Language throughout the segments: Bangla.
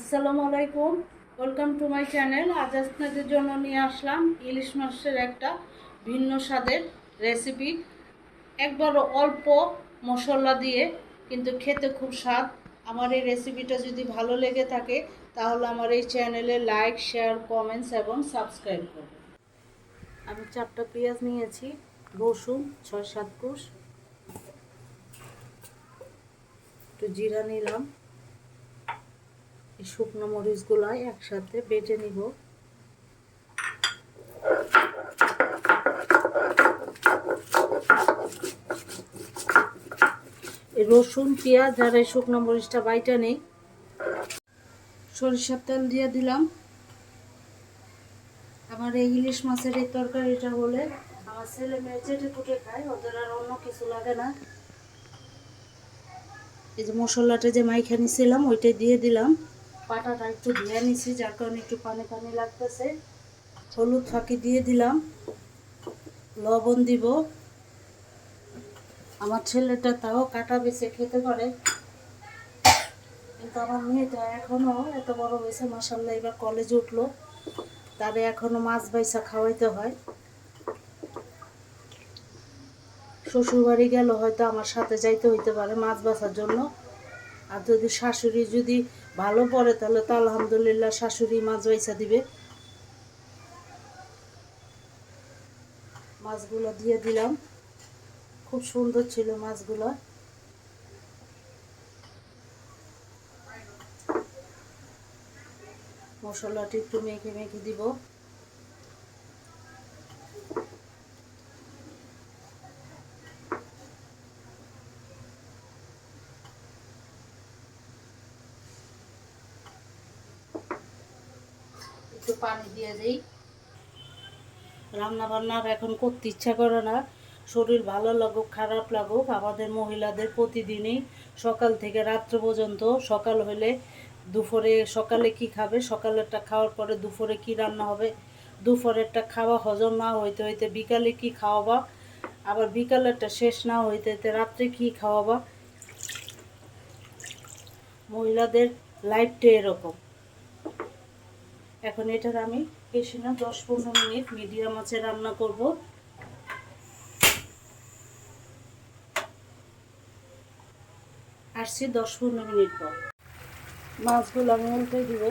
আসসালামু আলাইকুম। ওয়েলকাম টু মাই চ্যানেল আজ আপনাদের জন্য নিয়ে আসলাম ইলিশ মাছের একটা ভিন্ন স্বাদের রেসিপি একবার অল্প মশলা দিয়ে কিন্তু খেতে খুব স্বাদ। আমার এই রেসিপিটা যদি ভালো লেগে থাকে, তাহলে আমার এই চ্যানেলে লাইক শেয়ার কমেন্টস এবং সাবস্ক্রাইব করবেন। আমি চারটা পেঁয়াজ নিয়েছি, রসুন, ছয়, সাত কোষ। একটু জিরা নিলাম। এই শুকনো মরিচগুলো একসাথে বেটে নিব। রসুন, পেঁয়াজ আর এই শুকনো মরিচটা বাইটা নেই। সরিষার তেল দিয়ে দিলাম। আমার এই ইলিশ মাছের এই তরকারিটা হলে আমার ছেলে মেয়ে চেটে কুটে খায়, ওদের আর অন্য কিছু লাগে না। এই যে মশলাটা যে মাইখানি ছিলাম, ওইটাই দিয়ে দিলাম। পাটাটা একটু ধুয়ে নিছি, যার কারণে একটু পানি পানি লাগতেছে। হলুদ ফাঁকি দিয়ে দিলাম। লবণ দিব। আমার ছেলেটা তাও কাটা বেছে খেতে পারে। কিন্তু আমার মেয়েটা এখনও এত বড় হয়েছে মাসাল্লাহ এবার কলেজে উঠল। তারে এখনও মাছ বাইসা খাওয়াইতে হয়। শ্বশুর বাড়ি গেল, হয়তো আমার সাথে যাইতে হইতে পারে মাছ বাছার জন্য। আর যদি শাশুড়ি যদি ভালো পরে তাহলে তো আলহামদুলিল্লাহ শাশুড়ি মাছ বাইসা দিবে। মাছগুলো দিয়ে দিলাম। খুব সুন্দর ছিল মাছগুলো। মশলাটি একটু মেখে মেখে দিব। একটু পানি দিয়ে দিই। রান্না বান্নার এখন করতে ইচ্ছা করে না। শরীর ভালো লাগুক, খারাপ লাগুক, আমাদের মহিলাদের প্রতিদিনই সকাল থেকে রাত্র পর্যন্ত সকাল হলে দুপুরে সকালে কি খাবে, সকালেরটা খাওয়ার পরে দুপুরে কি রান্না হবে, দুপুরেরটা খাওয়া হজম না হইতে হইতে বিকালে কি খাওয়াবা, আবার বিকালেরটা শেষ না হইতে হইতে রাত্রে কি খাওয়াবা। মহিলাদের লাইফটা এরকম। এখন এটার আমি বেশি না, দশ পনেরো মিনিট মিডিয়াম আছে রান্না করব। আসছি দশ পনেরো মিনিট পর। মাছগুলো আমি উল্টে দিব।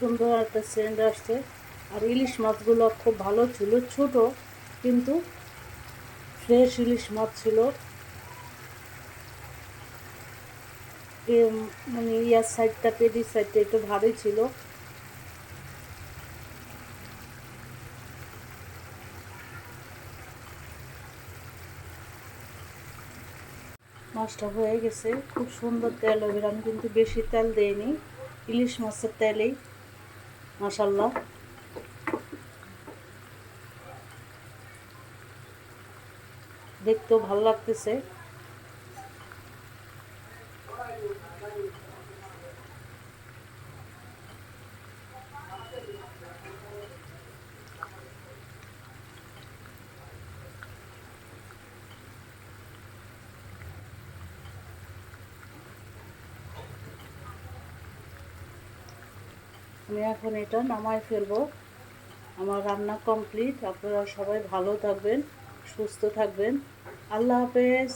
সুন্দর একটা সেন্ট আসছে। আর ইলিশ মাছগুলো খুব ভালো ছিল, ছোট, কিন্তু ফ্রেশ ইলিশ মাছ ছিল। মানে ইয়ার সাইডটা পেডির সাইডটা একটু ভারী ছিল। মাছটা হয়ে গেছে। খুব সুন্দর তেল হবে আমি কিন্তু বেশি তেল দেইনি ইলিশ মাছের তেলেই মাসাল্লাহ দেখতেও ভালো লাগতেছে। আমি এখন এটা নামায় ফেলব। আমার রান্না কমপ্লিট। আপনারা সবাই ভালো থাকবেন, সুস্থ থাকবেন। আল্লাহ হাফেজ।